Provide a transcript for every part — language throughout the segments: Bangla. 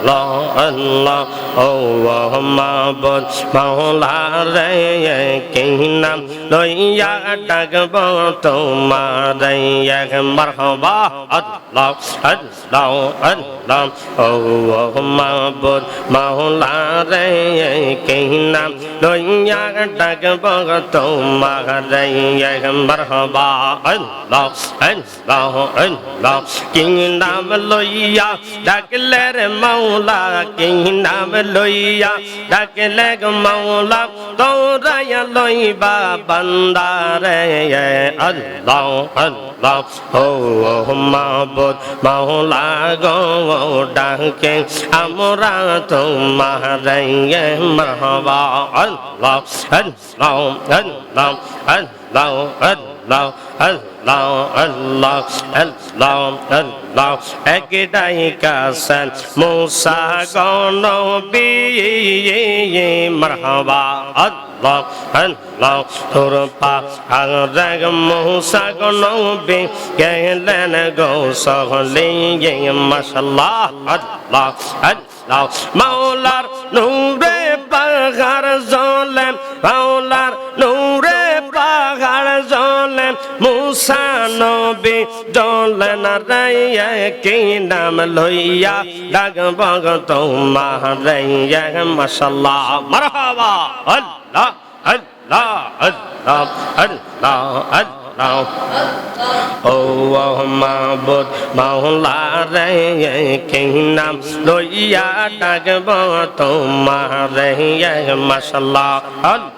আল্লাহ আল্লাহ ও মাবুদ মাওলা রে কি নাম লইয়া ডাকব তোমার এক মারহাবা আল্লাহ আল্লাহ আল্লাহ ও মাবুদ মাওলা রে কি নাম লইয়া ডাকব তোমার এক মারহাবা আল্লাহ আল্লাহ আল্লাহ কি নাম লইয়া ডাকলে রে মাওলা কি নাম লইয়া ডাকলে মাওলা তোরায়া লইবা বান্দারে। আল্লাহ আল্লাহ, ও মাবুদ মাওলা গো ডাকে আমরা তোমারে মারহাবা আল্লাহ আল্লাহ আল্লাহ আল্লাহ। আল্লাহ আল্লাহ আল্লাহ আল্লাহ আল্লাহ একটাই কাসন মুসা গনবি মারহাবা আল্লাহ আল্লাহ তোর পা আগ মুসা গনবি গেলেন গো সহলে মাশাল্লাহ আল্লাহ আল্লাহ মাওলার নূরে পাহাড় জলেন মাওলার নূরে নবী জলেন রাইয়া কি নাম লইয়া ডাকব তোমার রাইয়া, মাশাল্লাহ। মারহাবা। আল্লাহ আল্লাহ আল্লাহ আল্লাহ আল্লাহ। ও মাবুদ মাওলা রে কি নাম লইয়া ডাকব তোমার রে মাশাল্লাহ। আল্লাহ।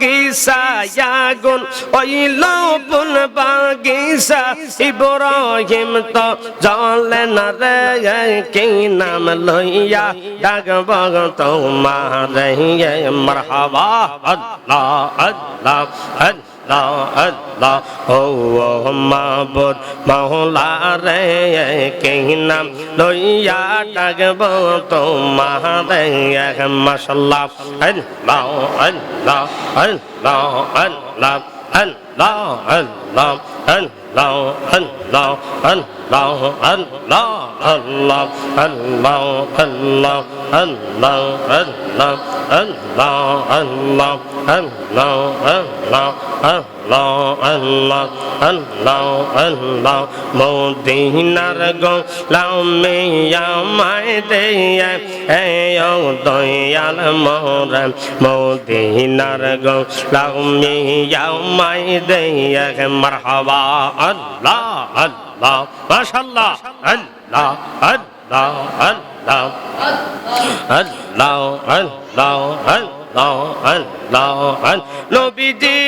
বাগিসা আগুন হইল ফুল বাগিসা ইব্রাহিম তো জলে না রে কি নাম লইয়া ডাকব তোমার মারহাবা, আল্লাহ আল্লাহ আল্লাহ। আল্লাহ ও মাবুদ মাওলা রে কি নাম লইয়া ডাকব তোমার মাশাল্লাহ আল্লাহ আল্লাহ আল্লাহ আল্লাহ আল্লাহ আল্লাহ আল্লাহ আল্লাহ আল্লাহ আল্লাহ আল্লাহ আল্লাহ আল্লাহ আল্লাহ আল্লাহ আল্লাহ আল্লাহ আল্লাহ আল্লাহ আল্লাহ আল্লাহ আল্লাহ আল্লাহ। মদিনার গো লামে আমায় দে এ ও দয়াল মোর মদিনার গো লামে আমায় দে মারহাবা, আল্লাহ আল্লাহ মাশাআল্লাহ আল্লাহ আল্লাহ আল্লাহ। আল্লাহ আল্লাহ আল্লাহ আল্লাহ নবীজি,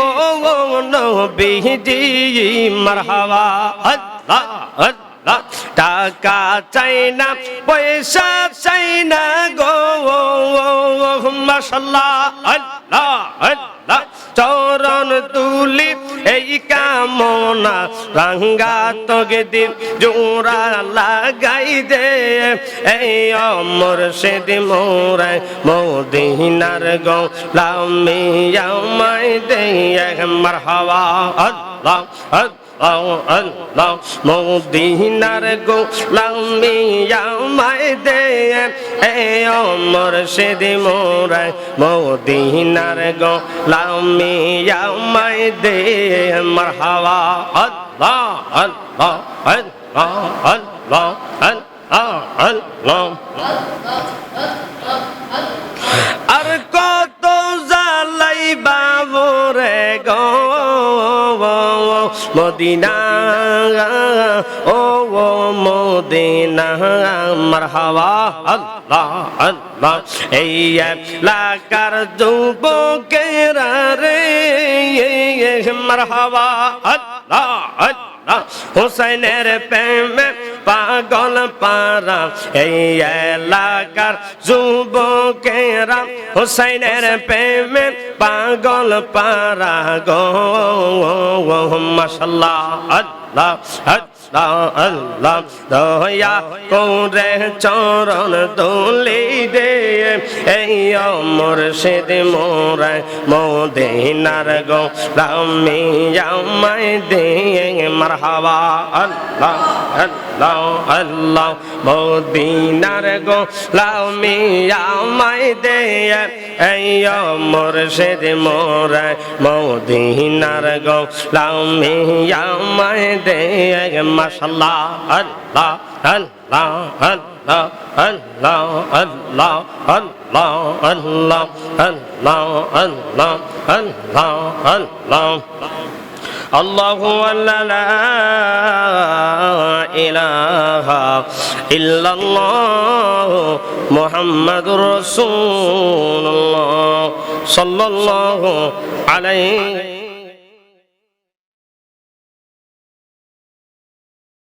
ও নবীজি, মারহাবা। আল্লাহ আল্লাহ, টাকা চাই না, পয়সা চাই না গো মাশাল্লাহ। আল্লাহ আল্লাহ, চরণ তুলি এই কামনা রাঙ্গা তোগে দিন, জোড়া লাগাই দে। এই অমর সেদি মোরাই মোদিনার গো লামি মাই দে মারহাবা, আল্লাহ আল্লাহ। আল্লাহ মদিনার গো লামি আমায় দে এই অমর সেদি মোরাই মদিনার গো লামি আমায় দে মারহাবা, আল্লাহ আল্লাহ আল্লাহ আল্লাহ আল্লাহ আল্লাহ। আর মদিনা। ও মদিনা মারহাবা আল্লাহ আল্লাহ। এই এলাকার যুবকেরা রে মারহাবা আল্লাহ আল্লাহ। হুসাইনের প্রেমে পাগল পারা এই এলাকার যুবকেরা হোসেনের প্রেমে পাগল পারা গো মাশাল্লাহ আল্লাহ। আল্লাহ দয়া করে চরণ তুলি দে। এই মুর্শিদ মোরা মোদিনার গো রামি আমায় দে মারহাবা আল্লাহ আল্লাহ আল্লাহ, মোদিনার গো রামি আমায় দে এই মুর্শিদ মোরা মোদিনার গো রামি আমায় দে মাশাল্লাহ আল্লাহ আল্লাহ আল্লাহ আল্লাহ আল্লাহ আল্লাহ আল্লাহ আল্লাহ আল্লাহ আল্লাহ আল্লাহ الله ولا لا إله إلا الله محمد رسول الله صلى الله عليه